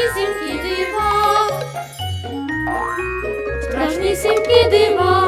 страшнісінькі дива. Страшнісінькі дива.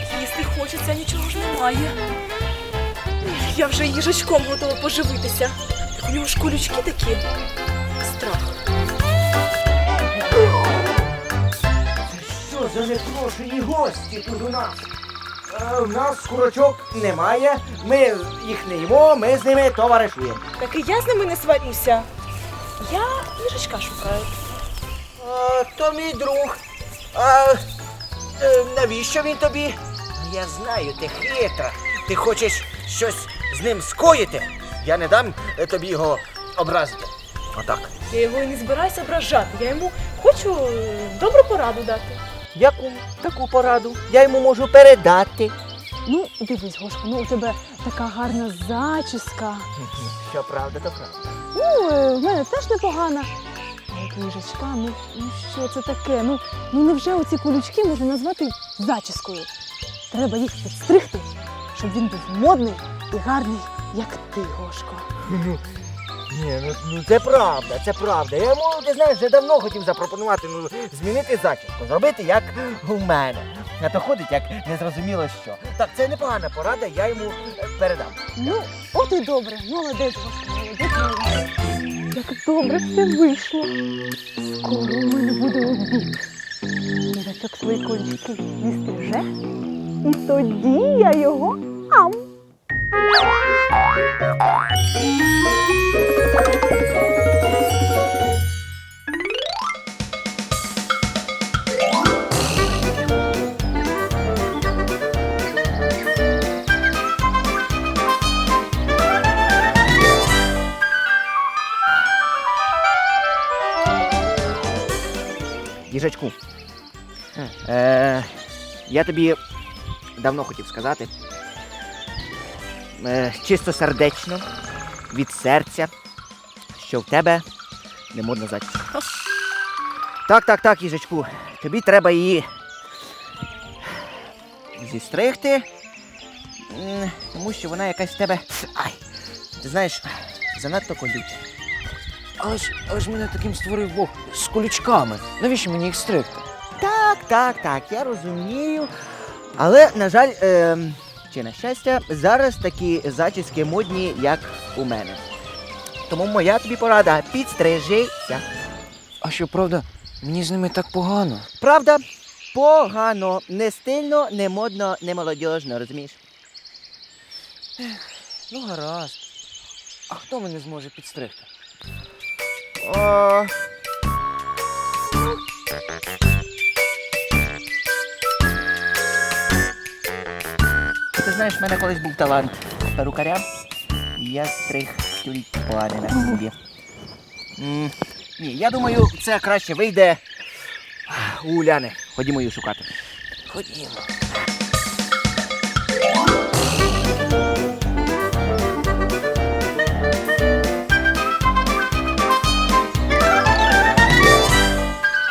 Як їсти хочеться, нічого ж немає. Я вже їжачком готова поживитися. У нього ж колючки такі. Страх. Що за непрошені гості тут у нас? Е, У нас курочок немає, ми їх не їмо, ми з ними товаришуємо. Так і я з ними не сварюся. Я їжачка шукаю. А, то мій друг. А, е, навіщо він тобі? Я знаю, ти хитра. Ти хочеш щось з ним скоїти. Я не дам е, тобі його образити. Отак. Я його і не збираюся ображати. Я йому хочу е, добру пораду дати. Яку таку пораду я йому можу передати. Ну, дивись, Гошко, ну у тебе така гарна зачіска. Що правда, то правда. Ну, е, в мене теж непогана. А от ну, ну що це таке? Ну, ну невже оці колючки можна назвати зачіскою? Треба їх підстригти, щоб він був модний і гарний, як ти, Гошко. Ні, ну, ну це правда, це правда. Я йому, ти знаєш, вже давно хотів запропонувати ну, змінити зачіску, зробити як у мене. А то ходить як незрозуміло що. Так, це непогана порада, я йому передам. Ну, от і добре, молодець, Гошко, молодець, молодець. Як добре все вийшло. Скоро у мене буде обід. Їжачок свої колючки їсти вже. І тоді я його ам. Їжачку. Е, я тобі давно хотів сказати. Е, чисто сердечно, від серця, що в тебе не модна зачіска. Так, так, так, їжачку. Тобі треба її зістригти, тому що вона якась в тебе. Ай! Ти знаєш, занадто колюча. Але ж, але ж мене таким створив Бог з колючками. Навіщо мені їх стригти? Так, так, так, я розумію. Але, на жаль, е, чи на щастя, зараз такі зачіски модні, як у мене. Тому моя тобі порада підстрижися. А що правда, мені з ними так погано. Правда, погано, не стильно, не модно, не молодіжно, розумієш? Ну гаразд. А хто мене зможе підстригти? О... знаєш, в мене колись був талант перукаря, я стриг тюльпани на собі. М, Ні, я думаю, це краще вийде у Уляни. Ходімо її шукати. Ходімо.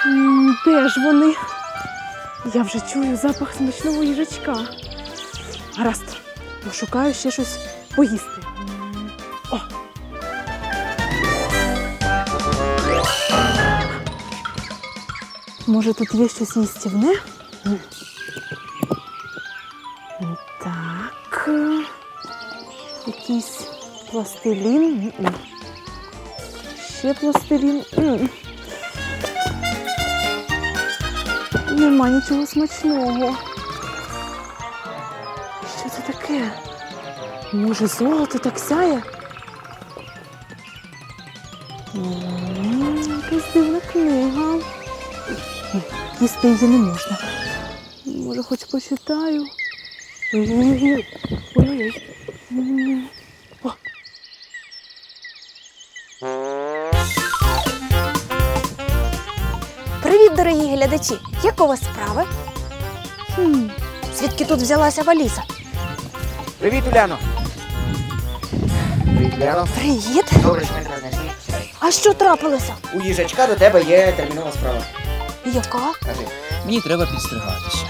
М, Де ж вони? Я вже чую запах смачного їжачка. Гаразд, пошукаю ще щось поїсти. М, Може, тут є щось їстівне? Так. Якийсь пластилін. Ще пластилін. Нема нічого смачного. Таке? Може, золото так сяє? Якась дивна книга. Їсти її не можна. Може, хоч почитаю. Ой-ой-ой. Привіт, дорогі глядачі! Як у вас справи? Хм. Звідки тут взялася валіза? Привіт, Уляно. Привіт, Уляно. Привіт! Добре, що ми тебе знайшли. А що трапилося? У їжачка до тебе є термінова справа. Яка? Кажи. Мені треба підстригатися.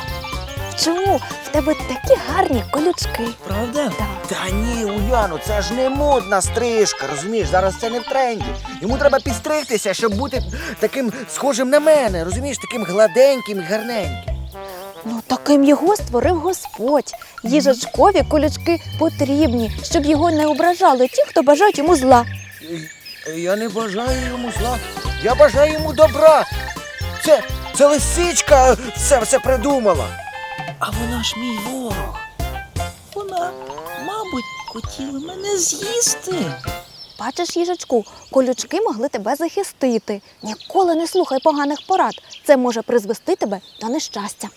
Чому? В тебе такі гарні колючки. Правда? Так. Та ні, Уляно, це ж не модна стрижка, розумієш? Зараз це не в тренді. Йому треба підстригтися, щоб бути таким схожим на мене, розумієш, таким гладеньким і гарненьким. Ну таким його створив Господь. Їжачкові колючки потрібні, щоб його не ображали ті, хто бажають йому зла. Я не бажаю йому зла, я бажаю йому добра. Це, це лисичка все, все придумала. А вона ж мій ворог. Вона, мабуть, хотіла мене з'їсти. Бачиш, їжачку, колючки могли тебе захистити. Ніколи не слухай поганих порад. Це може призвести тебе до нещастя.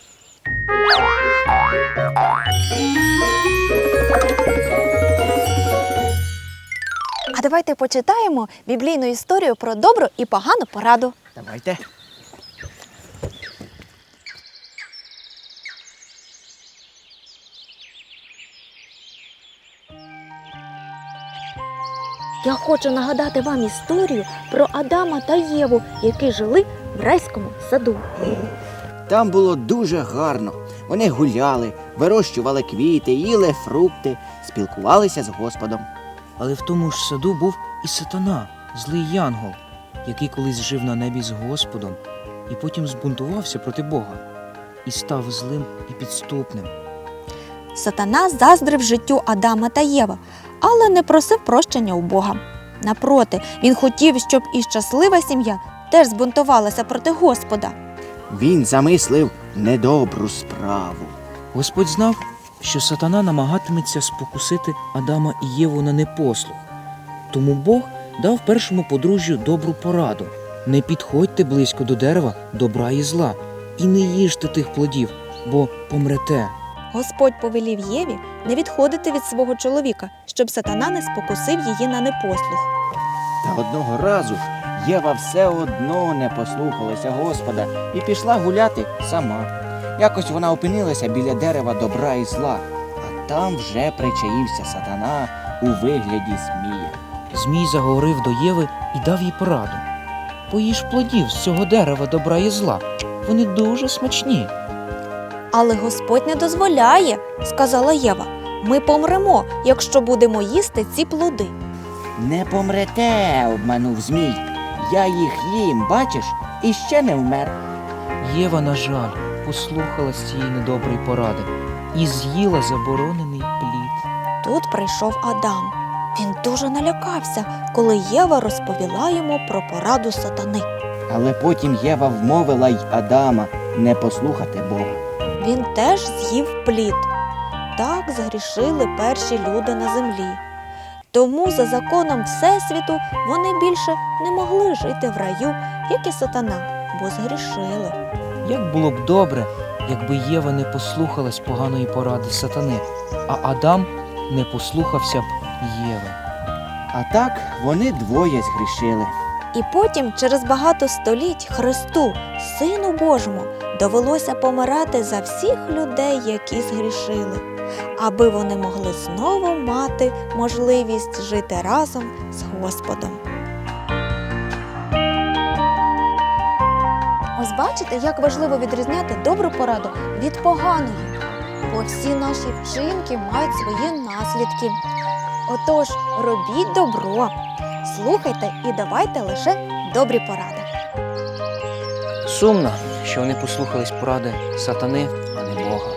А давайте почитаємо біблійну історію про добру і погану пораду. Давайте. Я хочу нагадати вам історію про Адама та Єву, які жили в райському саду. Там було дуже гарно. Вони гуляли, вирощували квіти, їли фрукти, спілкувалися з Господом. Але в тому ж саду був і сатана, злий янгол, який колись жив на небі з Господом, і потім збунтувався проти Бога і став злим і підступним. Сатана заздрив життю Адама та Єва, але не просив прощення у Бога. Напроти, він хотів, щоб і щаслива сім'я теж збунтувалася проти Господа. Він замислив недобру справу. Господь знав, що сатана намагатиметься спокусити Адама і Єву на непослух. Тому Бог дав першому подружжю добру пораду: не підходьте близько до дерева добра і зла, і не їжте тих плодів, бо помрете. Господь повелів Єві не відходити від свого чоловіка, щоб сатана не спокусив її на непослух. Та одного разу Єва все одно не послухалася Господа і пішла гуляти сама. Якось вона опинилася біля дерева добра і зла, а там вже причаївся сатана у вигляді змія. Змій заговорив до Єви і дав їй пораду. Поїж плодів з цього дерева добра і зла. Вони дуже смачні. Але Господь не дозволяє, сказала Єва. Ми помремо, якщо будемо їсти ці плоди. Не помрете, обманув змій. Я їх їм, бачиш, і ще не вмер. Єва, на жаль, послухалась цієї недоброї поради і з'їла заборонений плід. Тут прийшов Адам. Він дуже налякався, коли Єва розповіла йому про пораду сатани. Але потім Єва вмовила й Адама не послухати Бога. Він теж з'їв плід. Так згрішили перші люди на землі. Тому за законом Всесвіту вони більше не могли жити в раю, як і сатана, бо згрішили. Як було б добре, якби Єва не послухалась поганої поради сатани, а Адам не послухався б Єви. А так вони двоє згрішили. І потім, через багато століть, Христу, Сину Божому, довелося помирати за всіх людей, які згрішили, аби вони могли знову мати можливість жити разом з Господом. Ось бачите, як важливо відрізняти добру пораду від поганої, бо всі наші вчинки мають свої наслідки. Отож, робіть добро, слухайте і давайте лише добрі поради. Сумно, що вони послухались поради сатани, а не Бога.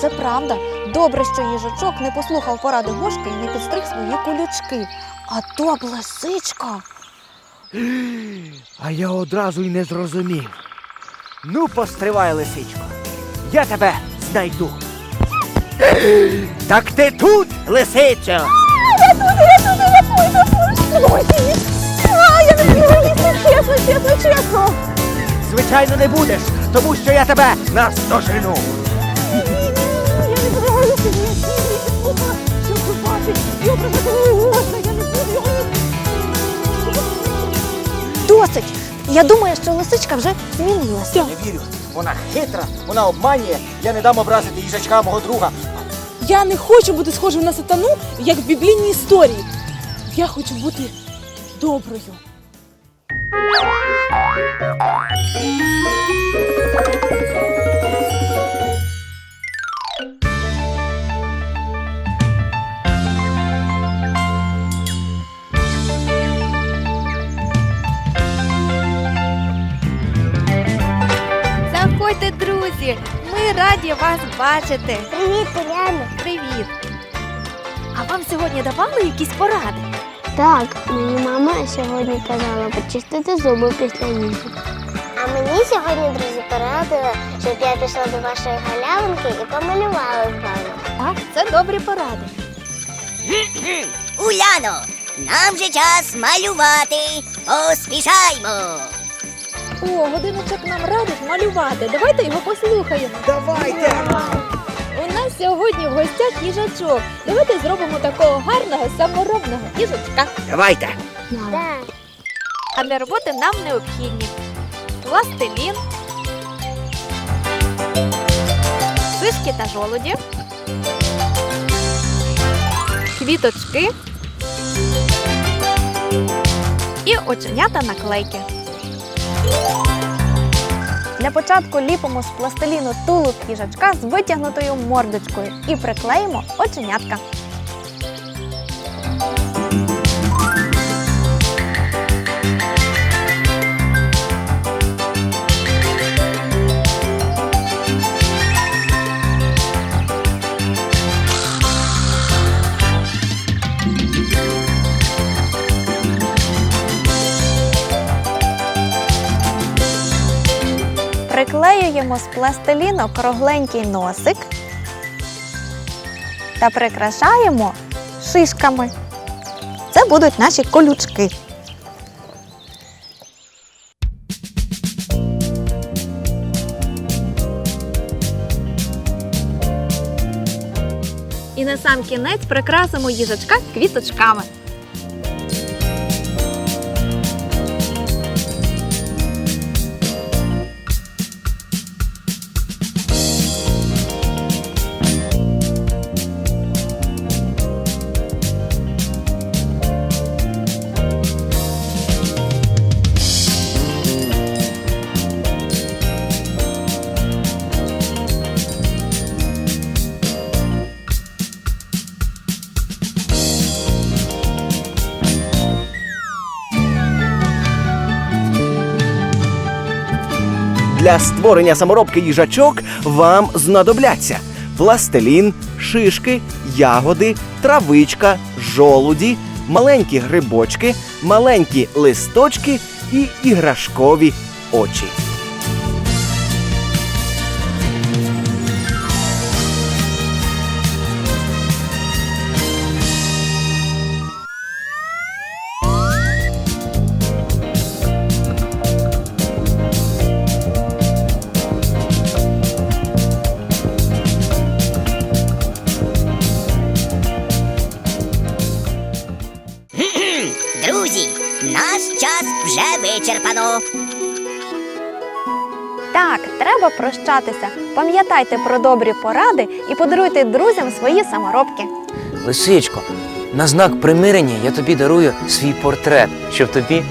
Це правда. Добре, що їжачок не послухав поради Гошки і не підстриг свої колючки. А то б лисичка. А я одразу й не зрозумів. Ну, постривай, лисичко. Я тебе знайду. Так ти тут, лисичо? А, я не боюся, чесно, чесно, чесно. Звичайно, не будеш, тому що я тебе наздожену. Побачить. Можна, я не буду. Досить. Я думаю, що лисичка вже змінилася. Не вірю. Вона хитра, вона обманює. Я не дам образити їжачка мого друга. Я не хочу бути схожим на сатану, як в біблійній історії. Я хочу бути доброю. Заходьте, Ми раді вас бачити. Привіт, Уляна. Привіт! А вам сьогодні давали якісь поради? Так, мені мама сьогодні казала почистити зуби після їжі. А мені сьогодні друзі порадили, щоб я пішла до вашої галявинки і помалювала з вами. Так, це добрі поради. Уляно, нам же час малювати. Поспішаймо. О, годиночок нам радить малювати. Давайте його послухаємо. Давайте! У нас сьогодні в гостях їжачок. Давайте зробимо такого гарного саморобного їжачка. Давайте! Так. А для роботи нам необхідні пластилін, шишки та жолуді, квіточки і оченята наклейки. Для початку ліпимо з пластиліну тулуб їжачка з витягнутою мордочкою і приклеїмо оченятка. Приклеюємо з пластиліну кругленький носик та прикрашаємо шишками. Це будуть наші колючки. І на сам кінець прикрасимо їжачка квіточками. Для створення саморобки їжачок вам знадобляться пластилін, шишки, ягоди, травичка, жолуді, маленькі грибочки, маленькі листочки і іграшкові очі. Вичерпано. Так, треба прощатися. Пам'ятайте про добрі поради і подаруйте друзям свої саморобки. Лисичко, на знак примирення я тобі дарую свій портрет, щоб тобі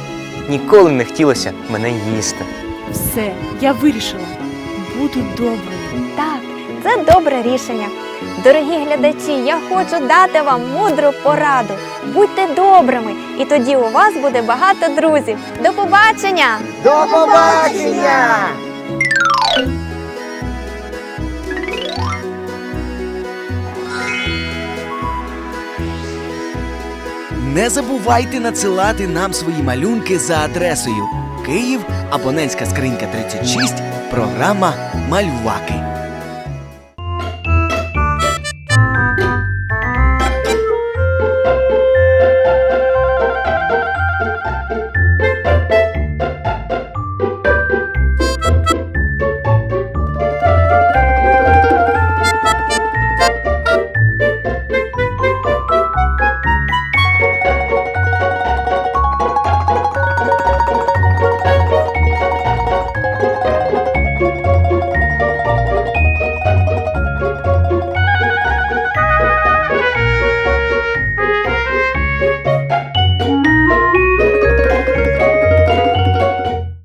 ніколи не хотілося мене їсти. Все, я вирішила. Буду доброю. Так, це добре рішення. Дорогі глядачі, я хочу дати вам мудру пораду. Будьте добрими, і тоді у вас буде багато друзів. До побачення! До побачення! Не забувайте надсилати нам свої малюнки за адресою Київ, абонентська скринька 36, програма Малюваки.